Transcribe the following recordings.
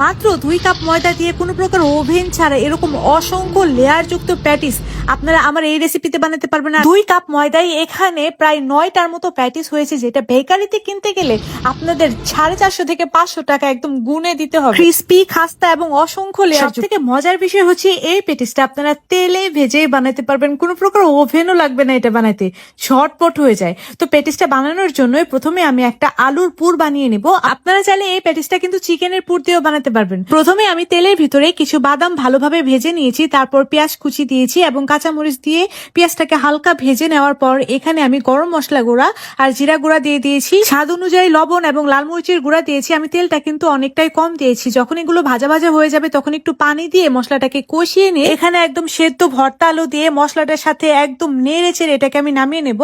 মাত্র দুই কাপ ময়দা দিয়ে কোনো প্রকার ওভেন ছাড়া এরকম অসংখ্য লেয়ার যুক্ত প্যাটিস আপনারা আমার এই রেসিপিতে বানাতে পারবেন না। দুই কাপ ময়দায় এখানে প্রায় নয়টার মতো প্যাটিস হয়েছে যেটা বেকারিতে কিনতে গেলে আপনাদের সাড়ে চারশো থেকে পাঁচশো টাকা একদম গুনে দিতে হবে। ক্রিস্পি খাস্তা এবং অসংখ্য লেয়ার। থেকে মজার বিষয় হচ্ছে এই প্যাটিসটা আপনারা তেলে ভেজে বানাতে পারবেন। কোনো প্রকার ওভেনও লাগবে না এটা বানাতে। ঝটপট হয়ে যায়। তো প্যাটিসটা বানানোর জন্য প্রথমে আমি একটা আলুর পুর বানিয়ে নেব। আপনারা চাইলে এই প্যাটিসটা কিন্তু চিকেনের পুর দিয়েও বানাতে পারবেন। প্রথমে আমি তেলের ভিতরে কিছু বাদাম ভালোভাবে ভেজে নিয়েছি, তারপর পেঁয়াজ কুচি দিয়েছি এবং কাঁচামরিচ দিয়ে পেঁয়াজটাকে হালকা ভেজে নেওয়ার পর এখানে আমি গরম মশলা গুঁড়া আর জিরা গুঁড়া দিয়ে দিয়েছি। স্বাদ অনুযায়ী লবণ এবং লাল মরিচের গুঁড়া দিয়েছি। আমি তেলটা কিন্তু অনেকটাই কম দিয়েছি। যখন এগুলো ভাজা ভাজা হয়ে যাবে তখন একটু পানি দিয়ে মশলাটাকে কষিয়ে নিয়ে এখানে একদম সেদ্ধ ভর্তা আলু দিয়ে মশলাটার সাথে একদম নেড়ে চেড়ে এটাকে আমি নামিয়ে নেব।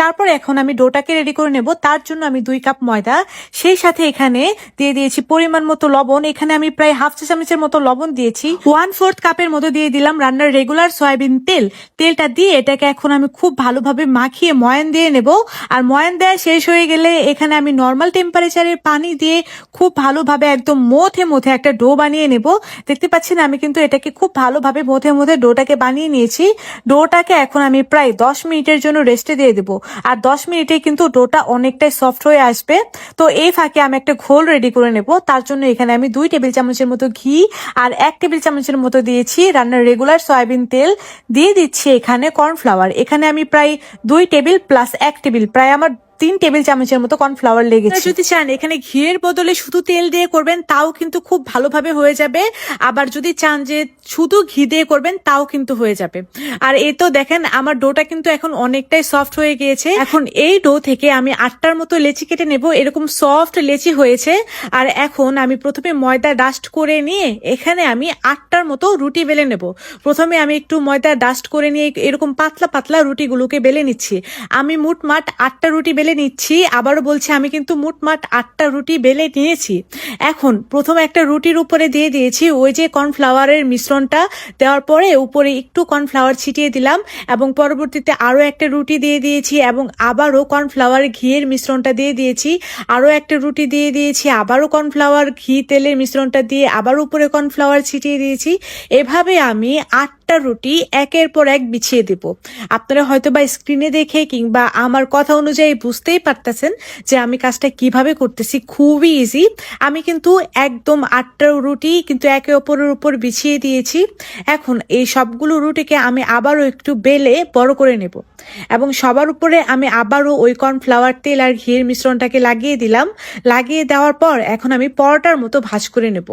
তারপর এখন আমি ডোটাকে রেডি করে নেব। তার জন্য আমি দুই কাপ ময়দা, সেই সাথে এখানে দিয়ে দিয়েছি পরিমাণ মতো লবণ। এখানে আমি প্রায় হাফ চা চামচের মতো লবণ দিয়েছি। ওয়ান ফোর্থ কাপের মতো দিয়ে দিলাম রান্নার রেগুলার সয়াবিন তেল। তেলটা দিয়ে এটাকে এখন আমি খুব ভালোভাবে মাখিয়ে ময়ান দিয়ে নেব। আর ময়ান দেওয়া শেষ হয়ে গেলে এখানে আমি নর্মাল টেম্পারেচারের পানি দিয়ে খুব ভালোভাবে একদম মথে মোথে একটা ডো বানিয়ে নেব। দেখতে পাচ্ছেন আমি কিন্তু এটাকে খুব ভালোভাবে মথে মথে ডোটাকে বানিয়ে নিয়েছি। ডোটাকে এখন আমি প্রায় দশ মিনিটের জন্য রেস্টে দিয়ে দেবো। আর দশ মিনিটে কিন্তু ডোটা অনেকটাই সফট হয়ে আসবে। তো এই ফাঁকে আমি একটা ঘোল রেডি করে নেব। তার জন্য এখানে আমি দুই টেবিল চামচের মতো ঘি আর এক টেবিল চামচের মতো দিয়েছি রান্নার রেগুলার সয়াবিন তেল। দিয়ে দিচ্ছি এখানে কর্নফ্লাওয়ার এখানে আমি প্রায় দুই টেবিল প্লাস এক টেবিল। প্রায় আমার তিন টেবিল চামচের মতো কর্নফ্লাওয়ার লেগেছে। যদি চান, এখানে ঘিয়ের বদলে শুধু তেল দিয়ে করবেন, তাও কিন্তু খুব ভালোভাবে হয়ে যাবে। আবার যদি চান যে শুধু ঘি দিয়ে করবেন, তাও কিন্তু হয়ে যাবে। আর এই তো দেখেন, আমার ডোটা কিন্তু এখন অনেকটাই সফট হয়ে গিয়েছে। এখন এই ডো থেকে আমি আটটার মতো লেচি কেটে নেব। এরকম সফট লেচি হয়েছে। আর এখন আমি প্রথমে ময়দা ডাস্ট করে নিয়ে এখানে আমি আটটার মতো রুটি বেলে নেব। প্রথমে আমি একটু ময়দা ডাস্ট করে নিয়ে এরকম পাতলা পাতলা রুটিগুলোকে বেলে নিচ্ছি। আমি মুটমাট আটটা রুটি বেলে নিচ্ছি, আবারও বলছি আমি কিন্তু মুটমাট আটটা রুটি বেলে নিয়েছি। এখন প্রথম একটা রুটির উপরে দিয়ে দিয়েছি, ওই যে কর্নফ্লাওয়ারের মিশ্রণটা দেওয়ার পরে উপরে একটু কর্নফ্লাওয়ার ছিটিয়ে দিলাম এবং পরবর্তীতে আরও একটা রুটি দিয়ে দিয়েছি এবং আবারও কর্নফ্লাওয়ার ঘিয়ের মিশ্রণটা দিয়ে দিয়েছি, আরও একটা রুটি দিয়ে দিয়েছি, আবারও কর্নফ্লাওয়ার ঘি তেলের মিশ্রণটা দিয়ে আবার উপরে কর্নফ্লাওয়ার ছিটিয়ে দিয়েছি। এভাবে আমি আটটা রুটি একের পর এক বিছিয়ে দেব। আপনারা হয়তো বা স্ক্রিনে দেখে কিংবা আমার কথা অনুযায়ী বুঝতেই পারতেছেন যে আমি কাজটা কীভাবে করতেছি। খুবই ইজি আমি কিন্তু একদম আটটা রুটি কিন্তু একে অপরের উপর বিছিয়ে দিয়েছি। এখন এই সবগুলো রুটিকে আমি আবারও একটু বেলে বড় করে নেব। এবং সবার উপরে আমি আবারও ওই কর্নফ্লাওয়ার তেল আর ঘিয়ের মিশ্রণটাকে লাগিয়ে দিলাম। লাগিয়ে দেওয়ার পর এখন আমি পরোটার মতো ভাজ করে নেব।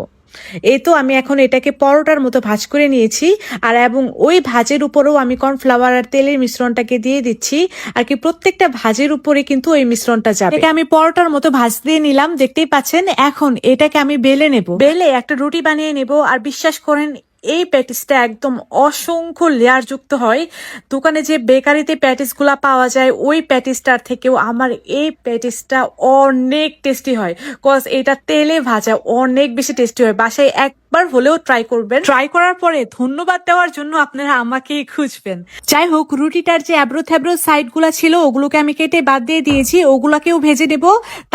এই তো আমি এখন এটাকে পরোটার মতো ভাজ করে নিয়েছি, আর এবং ওই ভাজের উপরেও আমি কর্নফ্লাওয়ার আর তেলের মিশ্রণটাকে দিয়ে দিচ্ছি, আর কি প্রত্যেকটা ভাজের উপরে কিন্তু ওই মিশ্রণটা যাবে। এটাকে আমি পরোটার মতো ভাজ দিয়ে নিলাম, দেখতেই পাচ্ছেন, এখন এটাকে আমি বেলে নেব। বেলে একটা রুটি বানিয়ে নেব, আর বিশ্বাস করেন এই প্যাটিসটা একদম অসংখ্য লেয়ার যুক্ত হয়। দোকানে যে বেকারিতে প্যাটিসগুলা পাওয়া যায়, ওই প্যাটিসটার থেকেও আমার এই প্যাটিসটা অনেক টেস্টি হয়। কজ এটা তেলে ভাজা, অনেক বেশি টেস্টি হয়। বাসায় একবার হলেও ট্রাই করবেন। ট্রাই করার পরে ধন্যবাদ দেওয়ার জন্য আপনারা আমাকেই খুঁজবেন। যাই হোক, রুটিটার যে অ্যাব্রো থ্যাব্রো সাইডগুলা ছিল, ওগুলোকে আমি কেটে বাদ দিয়ে দিয়েছি, ওগুলাকেও ভেজে দেব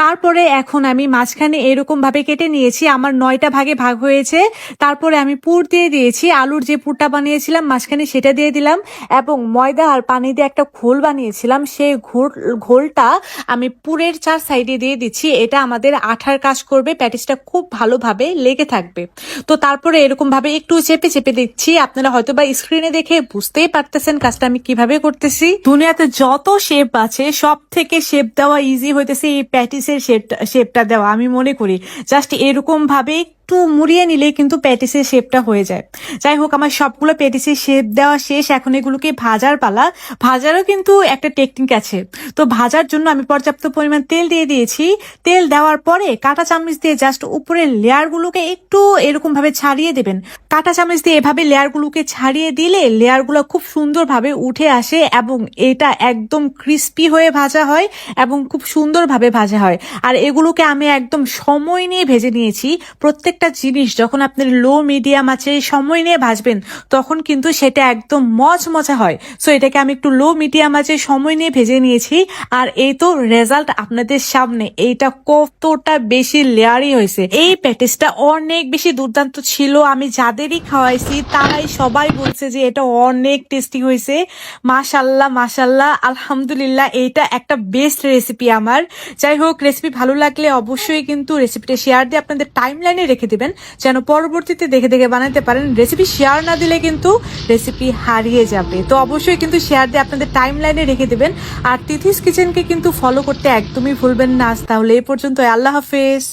তারপরে এখন আমি মাঝখানে এরকম ভাবে কেটে নিয়েছি, আমার নয়টা ভাগে ভাগ হয়েছে। তারপরে আমি পুর দিয়ে দিয়েছি, আলুর যে পুরটা বানিয়েছিলাম, মাঝখানে সেটা দিয়ে দিলাম, এবং ময়দা আর পানি দিয়ে একটা ঘোল বানিয়েছিলাম, সেই ঘোল, ঘোলটা আমি পুরের চার সাইডে দিয়ে দিচ্ছি। এটা আমাদের আঠার কাজ করবে, প্যাটিসটা খুব ভালোভাবে লেগে থাকবে। তো তারপরে এরকম ভাবে একটু চেপে চেপে দিচ্ছি আপনারা হয়তো বা স্ক্রিনে দেখে বুঝতেই পারতেছেন কাজটা আমি কীভাবে করতেছি। দুনিয়াতে যত শেপ আছে সব থেকে শেপ দেওয়া ইজি হইতেছে এই প্যাটিসের শেপটা শেপটা দেওয়া, আমি মনে করি। জাস্ট এরকম ভাবে একটু মুড়িয়ে নিলেই কিন্তু প্যাটিসের শেপটা হয়ে যায়। যাই হোক, আমার সবগুলো প্যাটিসের শেপ দেওয়া শেষ। এখন এগুলোকে ভাজার পালা। ভাজারও কিন্তু একটা টেকনিক আছে। তো ভাজার জন্য আমি পর্যাপ্ত পরিমাণ তেল দিয়ে দিয়েছি। তেল দেওয়ার পরে কাঁটা চামচ দিয়ে জাস্ট উপরের লেয়ারগুলোকে একটু এরকম ভাবে ছাড়িয়ে দেবেন। কাঁটা চামচ দিয়ে এভাবে লেয়ারগুলোকে ছাড়িয়ে দিলে লেয়ারগুলো খুব সুন্দরভাবে উঠে আসে এবং এটা একদম ক্রিস্পি হয়ে ভাজা হয় এবং খুব সুন্দরভাবে ভাজা হয়। আর এগুলোকে আমি একদম সময় নিয়ে ভেজে নিয়েছি। প্রত্যেক প্রত্যেকটা জিনিস যখন আপনি লো মিডিয়াম আছে, সময় নিয়ে ভাজবেন, তখন কিন্তু সেটা একদম মজমজা হয়। সো এটাকে আমি একটু লো মিডিয়াম আছে, সময় নিয়ে ভেজে নিয়েছি, আর এই তো রেজাল্ট আপনাদের সামনে। এইটা কতটা বেশি লেয়ারি হয়েছে। এই প্যাটিসটা অনেক বেশি দুর্দান্ত ছিল। আমি যাদেরই খাওয়াইছি, তারাই সবাই বলছে যে এটা অনেক টেস্টি হয়েছে। মাশাল্লাহ মাশাল্লাহ আলহামদুলিল্লাহ, এইটা একটা বেস্ট রেসিপি আমার। যাই হোক রেসিপি ভালো লাগলে অবশ্যই কিন্তু রেসিপিটা শেয়ার দিয়ে আপনাদের টাইম লাইনে রেখে দিবেন, যেন পরবর্তীতে দেখে দেখে বানাতে পারেন। রেসিপি শেয়ার না দিলে কিন্তু রেসিপি হারিয়ে যাবে। তো অবশ্যই কিন্তু শেয়ার দিয়ে আপনাদের টাইম লাইনে রেখে দিবেন। আর তিথিস কিচেনকে কিন্তু ফলো করতে একদমই ভুলবেন না। তাহলে এ পর্যন্ত আল্লাহ হাফেজ।